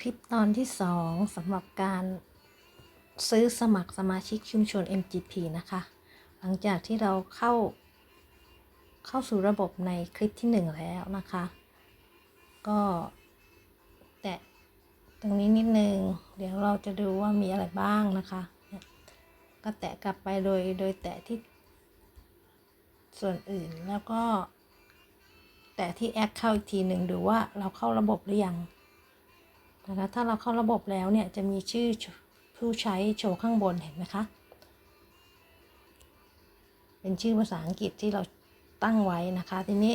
คลิปตอนที่2สำหรับการซื้อสมัครสมาชิกชุมชน MGP นะคะ หลังจากที่เราเข้า เข้าสู่ระบบในคลิปที่1แล้วนะคะ ก็ แตะตรงนี้นิดนึง เดี๋ยวเราจะดูว่ามีอะไรบ้างนะคะ ก็แตะกลับไปโดยโดยแตะที่ ส่วนอื่นแล้วก็ แตะที่แอดเข้าอีกทีหนึ่งดูว่าเราเข้าระบบหรือยัง นะคะถ้าเราเข้าระบบแล้วเนี่ยจะมีชื่อผู้ใช้โชว์ข้างบนเห็นไหมคะ เป็นชื่อภาษาอังกฤษที่เราตั้งไว้นะคะ ทีนี้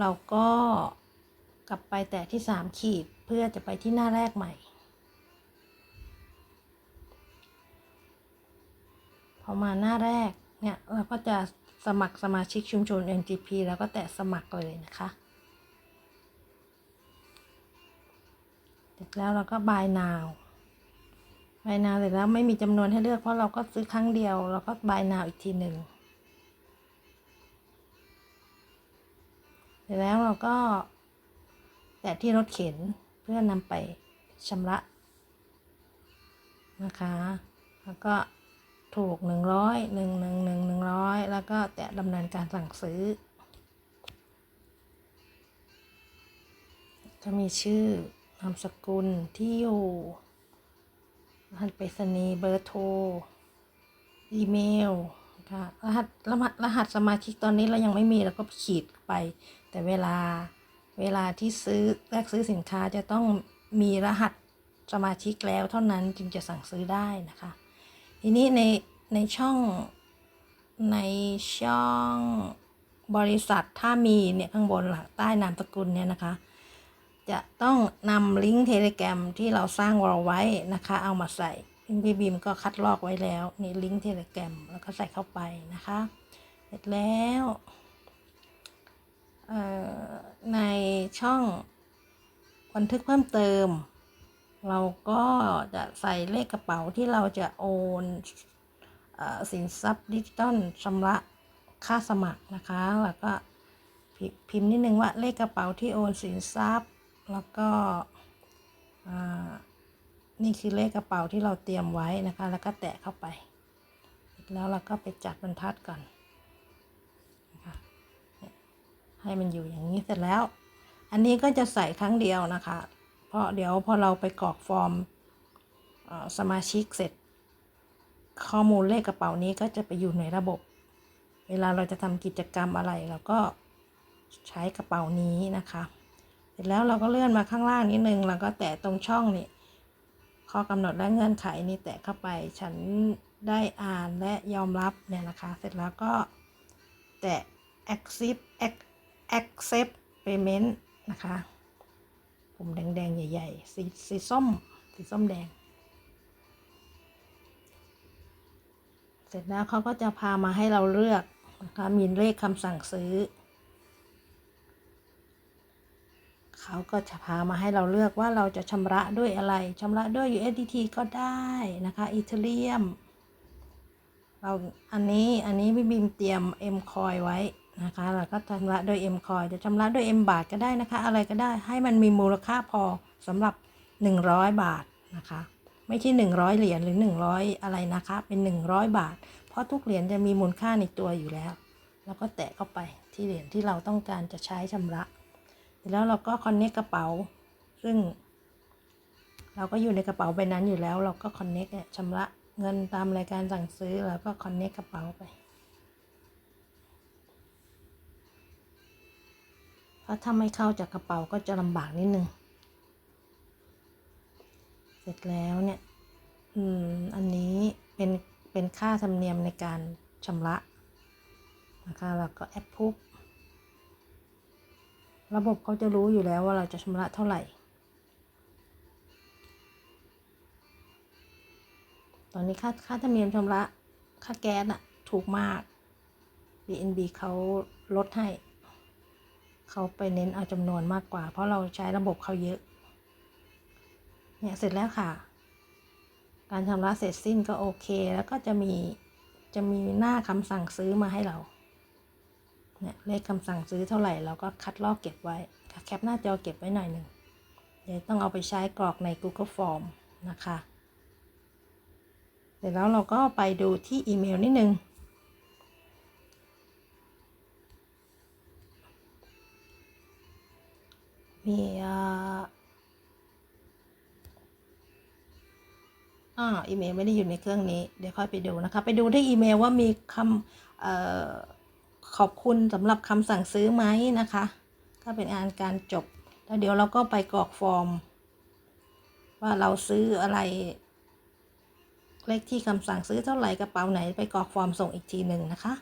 เราก็กลับไปแตะที่ 3 ขีดเพื่อจะไปที่หน้าแรกใหม่ พอมาหน้าแรกเนี่ยเราก็จะสมัครสมาชิกชุมชน NGP แล้วก็แตะสมัครเลยนะคะ สร็จแล้วเราก็ buy now buy now เสร็จแล้วไม่มีจำนวนให้เลือกเพราะเราก็ซื้อครั้งเดียว เราก็ buy now อีกทีหนึ่งเสร็จแล้วเราก็แตะที่รถเข็นเพื่อนำไปชำระนะคะ แล้วก็ถูก 100 1 1 1 100 แล้วก็แตะดำเนินการสั่งซื้อ จะมีชื่อ นามสกุลที่อยู่รหัสไปรษณีย์เบอร์โทร อีเมลค่ะรหัสรหัสรหัสสมาชิกตอนนี้เรายังไม่มีเราก็ขีดไป แต่เวลาเวลาที่ซื้อแลกซื้อสินค้าจะต้องมีรหัสสมาชิกแล้วเท่านั้นจึงจะสั่งซื้อได้นะคะ ทีนี้ในในช่องในช่องบริษัทถ้ามีเนี่ยข้างบนหลังใต้นามสกุลเนี่ยนะคะ จะต้องนำลิงก์เทเลแกรมที่เราสร้างเราไว้นะคะ เอามาใส่พี่บีมก็คัดลอกไว้แล้วนี่ลิงก์เทเลแกรมแล้วก็ใส่เข้าไปนะคะ เสร็จแล้วในช่องบันทึกเพิ่มเติม เราก็จะใส่เลขกระเป๋าที่เราจะโอนอสินทรัพย์ดิจิตอลชำระค่าสมัครนะคะ แล้วก็พิมพ์นิดนึงว่าเลขกระเป๋าที่โอนสินทรัพย์ แล้วก็นี่คือเลขกระเป๋าที่เราเตรียมไว้นะคะ แล้วก็แตะเข้าไป แล้วเราก็ไปจัดบรรทัดก่อนนะคะให้มันอยู่อย่างนี้เสร็จแล้ว อันนี้ก็จะใส่ครั้งเดียวนะคะ เพราะเดี๋ยวพอเราไปกรอกฟอร์มสมาชิกเสร็จ ข้อมูลเลขกระเป๋านี้ก็จะไปอยู่ในระบบ เวลาเราจะทำกิจกรรมอะไรเราก็ใช้กระเป๋านี้นะคะ ร็จแล้วเราก็เลื่อนมาข้างล่างนิดนึงแล้วก็แตะตรงช่องนี่ข้อกำหนดและเงื่อนไขนี่แตะเข้าไป ฉันได้อ่านและยอมรับเนี่ยนะคะ เสร็จแล้วก็แตะ accept accept payment นะคะปุ่มแดงๆ ใหญ่ ๆ สีสีส้ม สีส้มแดง เสร็จแล้วเขาก็จะพามาให้เราเลือกนะคะมีเลขคำสั่งซื้อ เขาก็จะพามาให้เราเลือกว่าเราจะชำระด้วยอะไรชำระด้วย USDT ก็ได้นะคะอีเทเรียมเราอันนี้อันนี้พี่บิมเตรียม M coin ไว้นะคะเราก็ชำระด้วย M coin จะชำระด้วย M บาทก็ได้นะคะ อะไรก็ได้ให้มันมีมูลค่าพอสำหรับ 100 บาทนะคะ ไม่ใช่ 100 เหรียญหรือ 100 อะไรนะคะ เป็น 100 บาท เพราะทุกเหรียญจะมีมูลค่าในตัวอยู่แล้ว แล้วก็แตะเข้าไปที่เหรียญที่เราต้องการจะใช้ชำระ แล้วเราก็คอนเนคกระเป๋า ซึ่ง เราก็อยู่ในกระเป๋าใบนั้นอยู่แล้ว เราก็คอนเนคชำระเงินตามรายการสั่งซื้อแล้วก็คอนเนคกระเป๋าไปเพราะถ้าไม่เข้าจากกระเป๋าก็จะลำบากนิดนึง เสร็จแล้วเนี่ย อืม อันนี้เป็น เป็นค่าธรรมเนียมในการชำระนะคะแล้วก็แอปพุบ ระบบเขาจะรู้อยู่แล้วว่าเราจะชำระเท่าไหร่ ตอนนี้ค่าค่าธรรมเนียมชำระค่าแก๊สอะถูกมาก BNB เขาลดให้ เขาไปเน้นเอาจำนวนมากกว่า เพราะเราใช้ระบบเขาเยอะ เนี่ยเสร็จแล้วค่ะ การชำระเสร็จสิ้นก็โอเค แล้วก็จะมีจะมีหน้าคำสั่งซื้อมาให้เรา เนี่ยเลขคำสั่งซื้อเท่าไหร่เราก็คัดลอกเก็บไว้แคปหน้าจอเก็บไว้หน่อยหนึ่งเดี๋ยวต้องเอาไปใช้กรอกใน Google Form นะคะเสร็จแล้วเราก็ไปดูที่อีเมลนิดนึง มีอ่าอ่าอีเมลไม่ได้อยู่ในเครื่องนี้ เดี๋ยวค่อยไปดูนะคะ ไปดูที่อีเมลว่ามีคำเอ่อ ขอบคุณสำหรับคำสั่งซื้อไหมนะคะ ก็เป็นงานการจบ แล้วเดี๋ยวเราก็ไปกรอกฟอร์ม ว่าเราซื้ออะไร เลขที่คำสั่งซื้อเท่าไหร่กระเป๋าไหนไปกรอกฟอร์มส่งอีกทีหนึ่งนะคะ